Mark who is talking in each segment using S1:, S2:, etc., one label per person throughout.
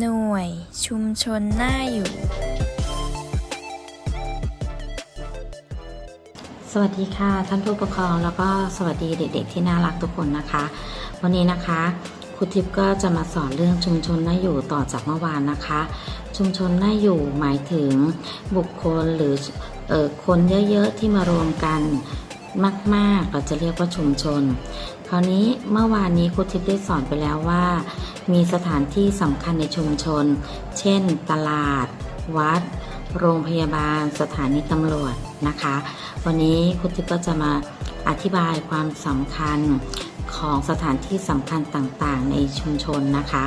S1: หน่วย ชุมชนน่าอยู่
S2: สวัสดีค่ะ ท่านผู้ปกครองแล้วก็สวัสดีเด็ก ๆ ที่น่ารักทุกคนนะคะ วันนี้นะคะครูทิพย์ก็จะมาสอนเรื่องชุมชนน่าอยู่ต่อจากเมื่อวานนะคะ ชุมชนน่าอยู่หมายถึงบุคคลหรือออคนเยอะๆที่มารวมกัน มาก ๆ เราจะเรียกว่าชุมชน คราวนี้เมื่อวานนี้ครูทิพย์ได้สอนไปแล้วว่า มีสถานที่สำคัญในชุมชน เช่น ตลาด วัด โรงพยาบาล สถานีตำรวจนะคะ วันนี้ครูทิพย์ก็จะมาอธิบายความสำคัญของสถานที่สำคัญต่างๆ ในชุมชนนะคะ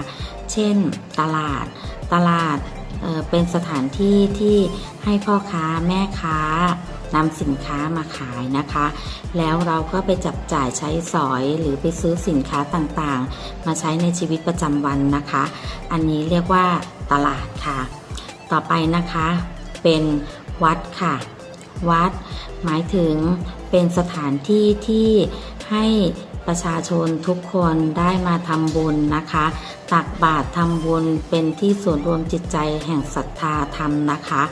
S2: เช่น ตลาด ตลาดเเป็นสถานที่ที่ให้พ่อค้าแม่ค้า นำสินค้ามาขายนะคะ แล้วเราก็ไปจับจ่ายใช้สอยหรือไปซื้อสินค้าต่างๆ มาใช้ในชีวิตประจำวันนะคะ อันนี้เรียกว่าตลาดค่ะ ต่อไปนะคะเป็นวัดค่ะ วัด หมายถึงเป็นสถานที่ที่ให้ประชาชนทุกคนได้มาทำบุญนะคะ ตักบาตรทำบุญเป็นที่ส่วนรวมจิตใจแห่งศรัทธาธรรมนะคะ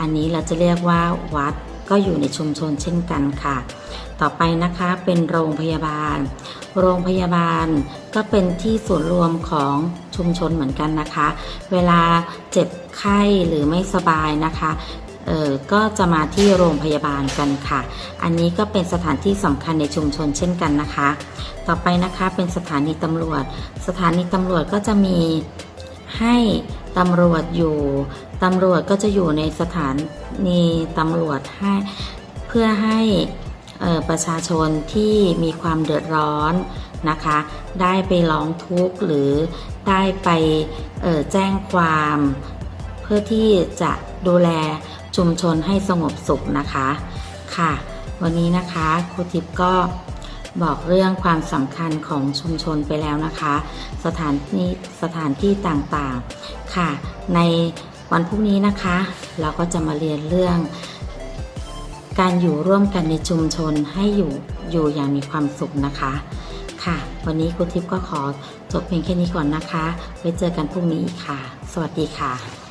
S2: อันนี้เราจะเรียกว่าวัด ก็อยู่ในชุมชนเช่นกันค่ะ ต่อไปนะคะเป็นโรงพยาบาล โรงพยาบาลก็เป็นที่ส่วนรวมของชุมชนเหมือนกันนะคะ เวลาเจ็บไข้หรือไม่สบายนะคะเออก็จะมาที่โรงพยาบาลกันค่ะ อันนี้ก็เป็นสถานที่สำคัญในชุมชนเช่นกันนะคะ ต่อไปนะคะเป็นสถานีตำรวจ สถานีตำรวจก็จะมี ให้ตำรวจอยู่ ตำรวจก็จะอยู่ในสถานีตำรวจให้เพื่อให้เอ่อประชาชนที่มีความเดือดร้อนนะคะ ได้ไปร้องทุกข์หรือได้ไปออแจ้งความ เพื่อที่จะดูแลชุมชนให้สงบสุขนะคะค่ะ วันนี้นะคะครูทิพย์ก็ บอกเรื่องความสำคัญของชุมชนไปแล้วนะคะ สถานที่สถานที่ต่างๆค่ะ ในวันพรุ่งนี้นะคะ เราก็จะมาเรียนเรื่อง การอยู่ร่วมกันในชุมชนให้อยู่อยู่อย่างมีความสุขนะคะ ค่ะ วันนี้ครูทิพย์ก็ขอจบเพียงแค่นี้ก่อนนะคะ ไว้เจอกันพรุ่งนี้อีกค่ะ สวัสดีค่ะ